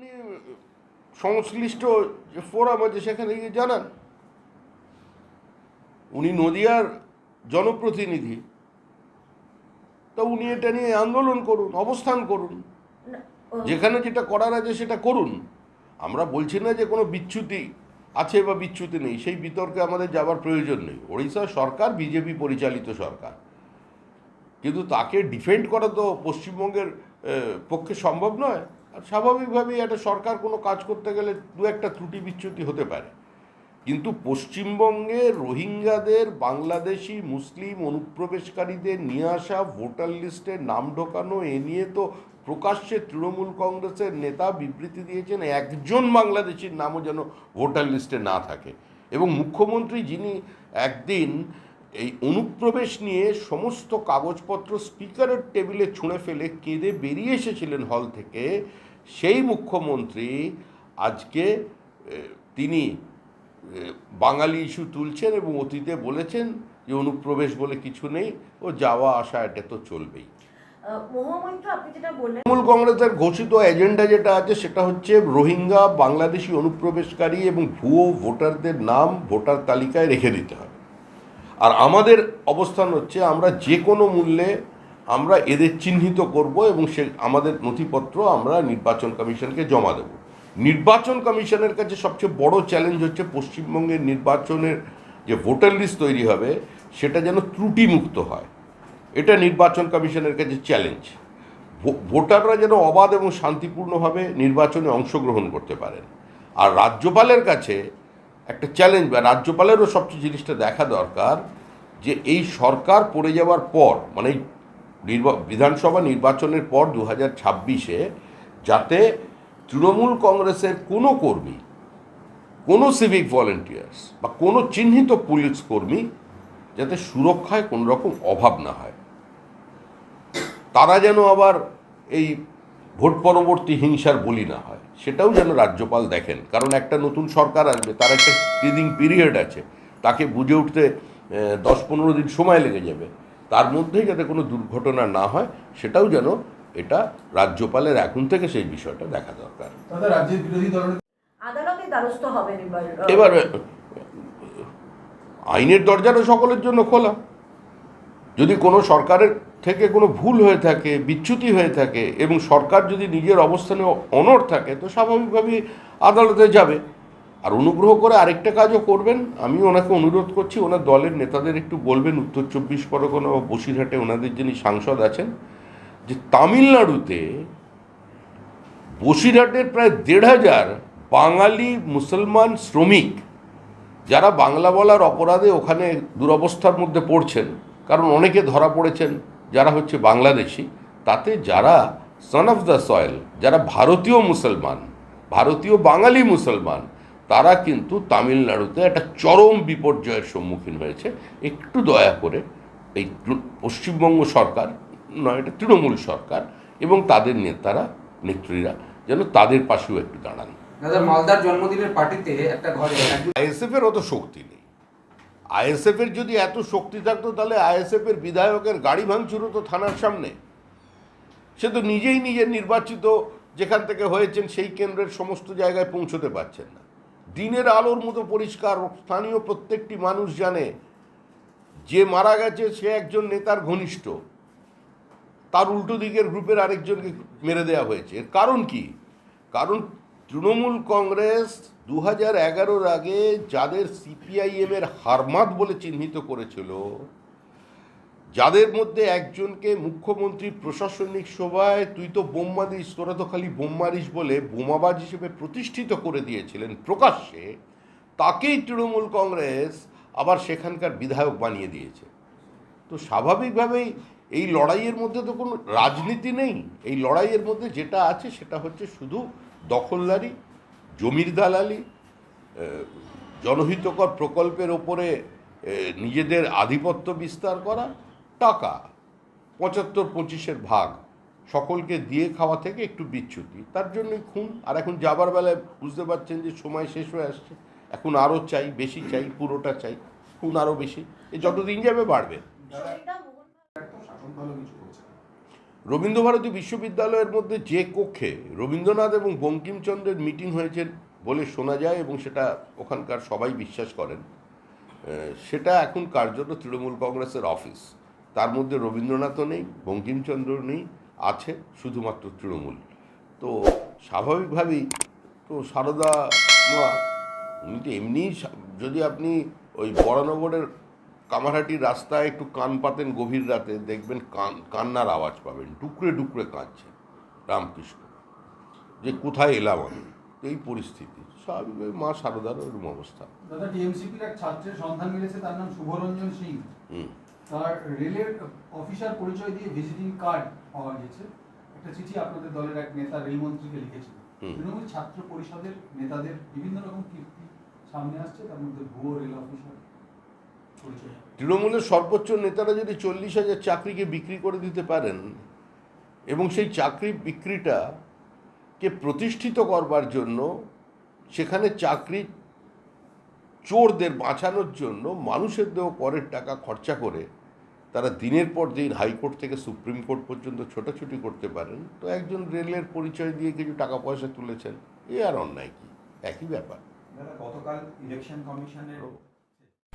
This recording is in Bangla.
আপনি সংশ্লিষ্ট যে ফোরাম আছে সেখানে গিয়ে জানান। উনি নদিয়ার জনপ্রতিনিধি। তা উনি এটা নিয়ে আন্দোলন করুন অবস্থান করুন। যেখানে যেটা করার আছে সেটা করুন। আমরা বলছি না যে কোনো বিচ্যুতি আছে বা বিচ্যুতি নেই সেই বিতর্কে আমাদের যাবার প্রয়োজন নেই। ওড়িশা সরকার বিজেপি পরিচালিত সরকার। কিন্তু তাকে ডিফেন্ড করা তো পশ্চিমবঙ্গের পক্ষে সম্ভব নয়। আর স্বাভাবিকভাবেই একটা সরকার কোনো কাজ করতে গেলে দু একটা ত্রুটি বিচ্যুতি হতে পারে। কিন্তু পশ্চিমবঙ্গে রোহিঙ্গাদের, বাংলাদেশি, মুসলিম অনুপ্রবেশকারীদের নিয়ে আসা ভোটার লিস্টে নাম ঢোকানো, এ নিয়ে তো প্রকাশ্যে তৃণমূল কংগ্রেসের নেতা বিবৃতি দিয়েছেন, একজন বাংলাদেশির নামও যেন ভোটার লিস্টে না থাকে। এবং মুখ্যমন্ত্রী যিনি একদিন এই অনুপ্রবেশ নিয়ে সমস্ত কাগজপত্র স্পিকারের টেবিলে ছুঁড়ে ফেলে কেঁদে বেরিয়ে এসেছিলেন হল থেকে সেই মুখ্যমন্ত্রী আজকে তিনি বাঙালি ইস্যু তুলছেন এবং অতীতে বলেছেন যে অনুপ্রবেশ বলে কিছু নেই ও যাওয়া আসা এটা তো চলবেই। তৃণমূল কংগ্রেসের ঘোষিত এজেন্ডা যেটা আছে সেটা হচ্ছে রোহিঙ্গা বাংলাদেশি অনুপ্রবেশকারী এবং ভুয়ো ভোটারদের নাম ভোটার তালিকায় রেখে দিতে হবে। আর আমাদের অবস্থান হচ্ছে আমরা যে কোনো মূল্যে আমরা এদের চিহ্নিত করব এবং সে আমাদের নথিপত্র আমরা নির্বাচন কমিশনকে জমা দেব। নির্বাচন কমিশনের কাছে সবচেয়ে বড় চ্যালেঞ্জ হচ্ছে পশ্চিমবঙ্গের নির্বাচনের যে ভোটার লিস্ট তৈরি হবে, সেটা যেন ত্রুটিমুক্ত হয়। এটা নির্বাচন কমিশনের কাছে চ্যালেঞ্জ ভোটাররা যেন অবাধ এবং শান্তিপূর্ণভাবে নির্বাচনে অংশগ্রহণ করতে পারেন। আর রাজ্যপালের কাছে একটা চ্যালেঞ্জ বা রাজ্যপালেরও সবচেয়ে জিনিসটা দেখা দরকার যে এই সরকার পড়ে যাওয়ার পর মানে নির্বা, বিধানসভা নির্বাচনের পর দু হাজার ছাব্বিশে যাতে তৃণমূল কংগ্রেসের কোনো কর্মী, কোনো সিভিক ভলেন্টিয়ার্স বা কোনো চিহ্নিত পুলিশ কর্মী যাতে সুরক্ষায় কোনো রকম অভাব না হয়। তারা যেন আবার এই ভোট পরবর্তী হিংসার বলি না হয়। সেটাও যেন রাজ্যপাল দেখেন। কারণ একটা নতুন সরকার আসবে তার একটা ব্রিদিং পিরিয়ড আছে। তাকে বুঝে উঠতে দশ পনেরো দিন সময় লেগে যাবে। তার মধ্যেই যাতে কোনো দুর্ঘটনা না হয় সেটাও যেন এটা রাজ্যপালের এখন থেকে সেই বিষয়টা দেখা দরকার। এবার আইনের দরজাটা সকলের জন্য খোলা। যদি কোনো সরকারের থেকে কোনো ভুল হয়ে থাকে, বিচ্যুতি হয়ে থাকে এবং সরকার যদি নিজের অবস্থানে অনড় থাকে, তো স্বাভাবিকভাবেই আদালতে যাবে। আর অনুগ্রহ করে আরেকটা কাজও করবেন। আমি ওনাকে অনুরোধ করছি, ওনার দলের নেতাদের একটু বলবেন, উত্তর চব্বিশ পরগনা ও বসিরহাটে ওনাদের যিনি সাংসদ আছেন, যে তামিলনাড়ুতে বসিরহাটের প্রায় দেড় হাজার বাঙালি মুসলমান শ্রমিক, যারা বাংলা বলার অপরাধে ওখানে দুরবস্থার মধ্যে পড়ছেন, কারণ অনেকে ধরা পড়েছেন। যারা হচ্ছে বাংলাদেশি তাতে যারা সন অফ দ্য সয়েল যারা ভারতীয় মুসলমান ভারতীয় বাঙালি মুসলমান তারা কিন্তু তামিলনাড়ুতে একটা চরম বিপর্যয়ের সম্মুখীন হয়েছে। একটু দয়া করে এই পশ্চিমবঙ্গ সরকার নয় এটা তৃণমূল সরকার এবং তাদের নেতারা নেত্রীরা যেন তাদের পাশেও একটু দাঁড়ান। দাদা মালদার জন্মদিনের পার্টিতে একটা ঘরে আইএসএফ এর অত শক্তি নেই। আইএসএফ এর যদি এত শক্তি থাকতো, তাহলে আইএসএফ এর বিধায়কের গাড়ি ভাঙচুর তো থানার সামনে। সে তো নিজেই নিজের নির্বাচিত যেখান থেকে হয়েছেন, সেই কেন্দ্রের সমস্ত জায়গায় পৌঁছতে পারছেন না। দিনের আলোর মতো পরিষ্কার, স্থানীয় প্রত্যেকটি মানুষ জানে, যে মারা গেছে, সে একজন নেতার ঘনিষ্ঠ। তার উল্টো দিকের গ্রুপের আরেকজনকে মেরে দেওয়া হয়েছে। এর কারণ কি? কারণ তৃণমূল কংগ্রেস দু হাজার এগারোর আগে যাদের সিপিআইএম এর হারমাত বলে চিহ্নিত করেছিল, যাদের মধ্যে একজনকে মুখ্যমন্ত্রী প্রশাসনিক সভায়, তুই তো বোম মারিস তোরা তো খালি বোম মারিস বলে বোমাবাজ হিসেবে প্রতিষ্ঠিত করে দিয়েছিলেন প্রকাশ্যে, তাকেই তৃণমূল কংগ্রেস আবার সেখানকার বিধায়ক বানিয়ে দিয়েছে। তো স্বাভাবিকভাবেই এই লড়াইয়ের মধ্যে তো কোনো রাজনীতি নেই। এই লড়াইয়ের মধ্যে যেটা আছে সেটা হচ্ছে শুধু দখলদারি, জমির দালালি জনহিতকর প্রকল্পের ওপরে নিজেদের আধিপত্য বিস্তার করা, টাকা, পঁচাত্তর পঁচিশের ভাগ সকলকে দিয়ে খাওয়া থেকে একটু বিচ্যুতি। তার জন্যই খুন। আর এখন যাবার বেলায় বুঝতে পারছেন যে সময় শেষ হয়ে আসছে। এখন আরও চাই, বেশি চাই, পুরোটা চাই, খুন আরও বেশি। যতদিন যাবে বাড়বে শরীরটা মোহন একটা শাসন ভালো কিছু করেছে রবীন্দ্রভারতী বিশ্ববিদ্যালয়ের মধ্যে যে কক্ষে রবীন্দ্রনাথ এবং বঙ্কিমচন্দ্রের মিটিং হয়েছে বলে শোনা যায় এবং সেটা ওখানকার সবাই বিশ্বাস করেন সেটা এখন কার্যত তৃণমূল কংগ্রেসের অফিস। তার মধ্যে রবীন্দ্রনাথও নেই বঙ্কিমচন্দ্র নেই, আছে শুধুমাত্র তৃণমূল। তো স্বাভাবিকভাবেই তো সারদা মা, উনি তো এমনি যদি আপনি ওই বড়নগরের কামারহাটির রাস্তায় একটু কান পাতেন গভীর রাতে দেখবেন কান কান্নার আওয়াজ পাবেন ডুকরে ডুকরে কাঁদছে রামকৃষ্ণ। যে কোথায় এলাম আমি? এই পরিস্থিতি। স্বাভাবিকভাবে মা সারদারও এরকম অবস্থা। দাদা টিএমসিপির এক ছাত্রের সন্ধান মিলেছে তার নাম শুভরঞ্জন সিং। তার রেলের অফিসার পরিচয় দিয়ে ভিজিটিং কার্ড পাওয়া গেছে একটা চিঠি আপনাদের দলের এক নেতা রেলমন্ত্রীকে লিখেছিল তৃণমূল ছাত্র পরিষদের নেতাদের বিভিন্ন রকম কীর্তি সামনে আসছে তার মধ্যে ভুয়ো রেল অফিসার। তৃণমূলের সর্বোচ্চ নেতারা যদি চল্লিশ হাজার চাকরিকে বিক্রি করে দিতে পারেন, এবং সেই চাকরি বিক্রিটাকে প্রতিষ্ঠিত করবার জন্য, সেখানে চাকরি চোরদের বাঁচানোর জন্য মানুষের দেওয়া করের টাকা খরচা করে তারা দিনের পর দিন হাইকোর্ট থেকে সুপ্রিম কোর্ট পর্যন্ত ছোটাছুটি করতে পারেন, তো একজন রেলের পরিচয় দিয়ে কিছু টাকা পয়সা তুলেছেন, এ আর অন্যায় কি? একই ব্যাপার। গতকাল ইলেকশন কমিশনের